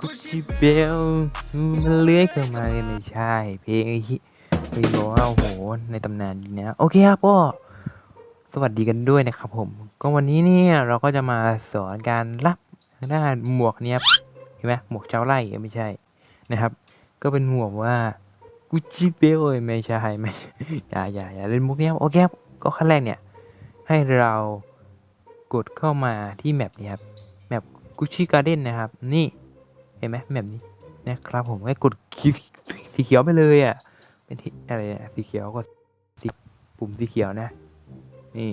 กุชิเบลมันเลื้อยเข้ามาเลยไม่ใช่ เพลงไอ้ที่เพลงบอกว่าโห ในตำนานดีนะโอเคครับก็สวัสดีกันด้วยนะครับผม ก็วันนี้เนี่ยเราก็จะมาสอนการรับด้านหมวกเนี่ยเห็นไหมหมวกเจ้าไร่ไม่ใช่นะครับ ก็เป็นหมวกว่ากุชิเบลไม่ใช่ไม่อย่าอย่าอย่าเล่นมุกเนี้ยโอเคครับก็ขั้นแรกเนี่ยให้เรากดเข้ามาที่แมปนี้ครับแมปกุชิการ์เด้นนะครับ นี่ เห็นไหมแมปนี้นะครับผมให้กดสีสีเขียวไปเลยอะเป็นที่อะไรนะสีเขียวกดสีปุ่มสีเขียวนะ นี่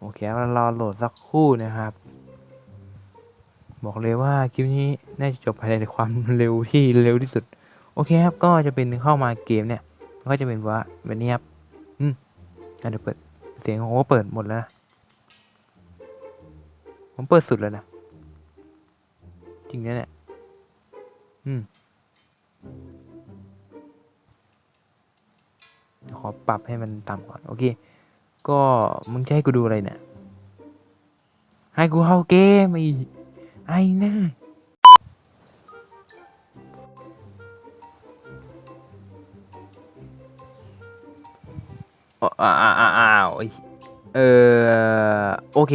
โอเคเรารอโหลดสักครู่นะครับ บอกเลยว่าคลิปนี้น่าจะจบภายในความเร็วที่เร็วที่สุด โอเคครับก็จะเป็นเข้ามาเกมเนี่ยก็จะเป็นว่าแบบนี้ครับอืมอะเดี๋ยวเปิดเสียงผมก็เปิดหมดแล้วนะผมเปิดสุดแล้วนะจริงนะเนี่ย อืมขอปรับให้มันต่ำก่อน โอเค ก็มึงจะให้กูดูอะไรเนี่ย ให้กูเข้าเกมไอ้ไอ้หน้าอ๋ออ้าวอ้าวอ้าวอ้าวไอ้เออโอเค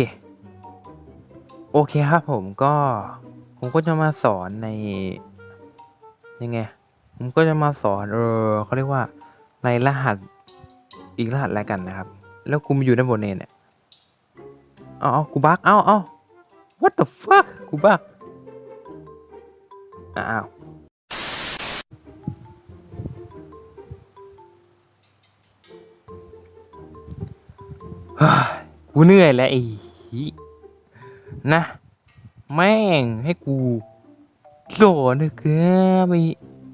โอเคครับผมก็ ผมก็จะมาสอนใน ยังไงผมก็จะมาสอนเออเขาเรียกว่าในรหัสอีกรหัสแล้วกันนะครับ แล้วกูมาอยู่ด้านบนเนี่ยเนี่ยเอาเอากูบักเอาเอา what the fuck กูบักอ้าวเฮ้ยกูเหนื่อยแล้วไอ้นะ แม่งให้กู โหลดนะครับไอ้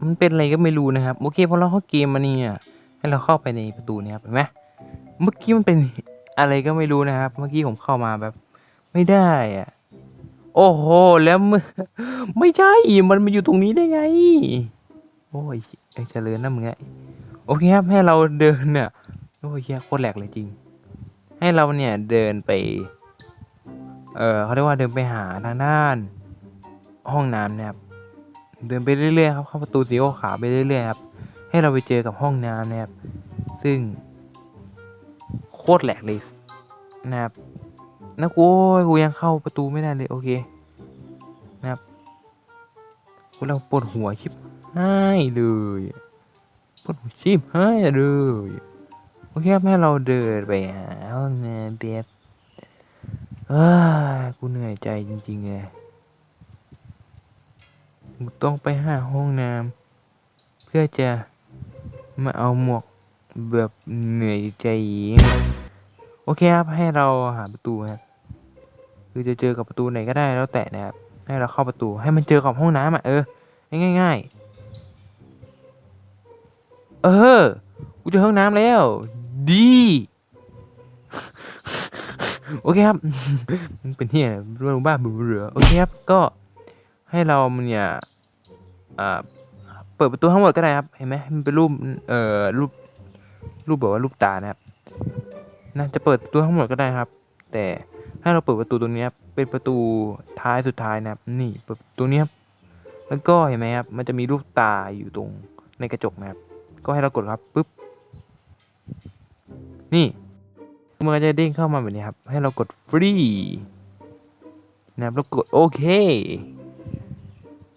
มันเป็นอะไรก็ไม่รู้นะครับ โอเคพอเราเข้าเกมมาเนี่ยให้เราเข้าไปในประตูเนี่ยครับเห็นไหมเมื่อกี้มันเป็นอะไรก็ไม่รู้นะครับ เมื่อกี้ผมเข้ามาแบบ ไม่ได้อะโอ้โหแล้วไม่ใช่มันมาอยู่ตรงนี้ได้ไง โอ้ยไอ้เจริญนะมึงไงโอเคครับให้เราเดินเนี่ยโอ้ยโคตรแหลกเลยจริง ให้เราเนี่ยเดินไป เออเขาเรียกว่าเดินไปหาทางด้าน ห้องน้ำนะครับ เดินไปเรื่อยๆครับเข้าประตูสีขาวไปเรื่อยๆครับให้เราไปเจอกับห้องน้ำนะครับ ซึ่ง โคตรแหลกเลยนะครับนะกูโอ้ยกูยังเข้าประตูไม่ได้เลยโอเคนะครับกูเราปวดหัวชิบให้เลยปวดหัวชิบให้เลยโอเคครับให้เราเดินไปหาห้องน้ำแบบอ้ยกูเหนื่อยใจจริงๆเลย กูต้องไปหาห้องน้ำเพื่อจะมาเอาหมวกแบบเหนื่อยใจโอเคครับให้เราหาประตูครับคือจะเจอกับประตูไหนก็ได้แล้วแต่นะครับ ให้เราเข้าประตูให้มันเจอกับห้องน้ำอะเออง่ายๆ เออกูเจอห้องน้ำแล้ว ดี โอเคครับ เป็นเฮียเรื่องบ้าเบื่อโอเคครับก็ให้เรามันเนี่ย อ่าเปิดประตูทั้งหมดก็ได้ครับ เห็นไหมมันเป็นรูป เอ่อ รูป รูปแบบว่ารูปตานะครับ นะ จะเปิดประตูทั้งหมดก็ได้ครับ แต่ให้เราเปิดประตูตรงนี้ครับ เป็นประตูท้ายสุดท้ายนะครับ นี่เปิดประตูนี้ครับ แล้วก็เห็นไหมครับ มันจะมีรูปตาอยู่ตรงในกระจกนะครับ ก็ให้เรากดครับปุ๊บ นี่มันก็จะเด้งเข้ามาแบบนี้ครับ ให้เรากดฟรีนะครับแล้วกดโอเค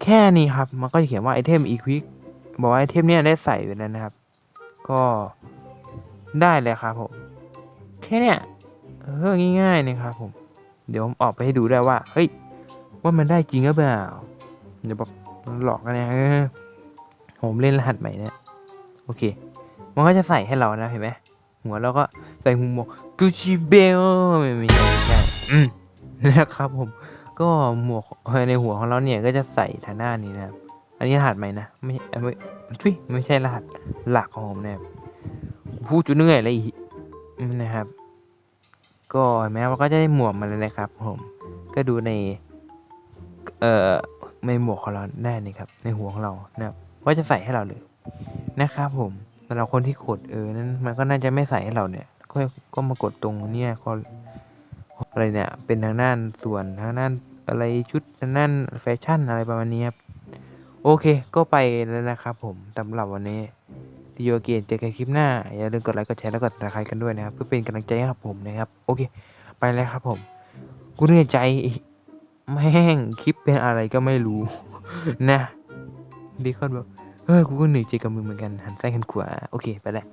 แค่นี้ครับ มันก็จะเขียนว่าไอเทมอีควิกบอกว่าไอเทมเนี้ยได้ใส่ไปแล้วนะครับ ก็ได้เลยครับผมแค่เนี้ยเออง่ายๆนะครับผม เดี๋ยวผมออกไปให้ดูได้ว่า เฮ้ย ว่ามันได้จริงหรือเปล่าเดี๋ยวบอกหลอกกันนะผมเล่นรหัสใหม่เนี่ยโอเค มันก็จะใส่ให้เรานะเห็นไหมหัวเราก็ใส่หูหมวกกูชิเบลไม่ไม่ใช่ไม่ใช่นะครับผม ก็หมวกในหัวของเราเนี่ยก็จะใส่ทางหน้านี้นะครับอันนี้รหัสใหม่นะไม่ไม่ทุยไม่ใช่รหัสหลักของผมนะครับพูดจุดเหนื่อยเลยนะครับ ก็เห็นไหมว่าก็จะได้หมวกมาเลยนะครับ ผม ก็ดูใน เอ่อในหมวกของเราได้นี่ครับ ในหัวของเรานะครับว่าจะใส่ให้เราเลยนะครับ ผมสำหรับคนที่กดเออนั้นมันก็น่าจะไม่ใส่ให้เราเนี่ยก็ก็มากดตรงเนี่ยก็ อะไรเนี่ย เป็นทางด้านส่วนทางด้านอะไรชุดทางด้านแฟชั่นอะไรประมาณนี้ครับ โอเค ก็ไปแล้วนะครับผมสำหรับวันนี้ดีโอเกนเจอกันคลิปหน้า อย่าลืมกดไลค์กดแชร์แล้วกดติดตามกันด้วยนะครับ เพื่อเป็นกำลังใจให้กับผมนะครับ โอเค ไปแล้วครับผมกูเหนื่อยใจแม่งคลิปเป็นอะไรก็ไม่รู้ นะบีคอนบอกเฮ้ยกูก็เหนื่อยใจกับมึงเหมือนกันหันซ้ายหันขวาโอเค ไปแล้ว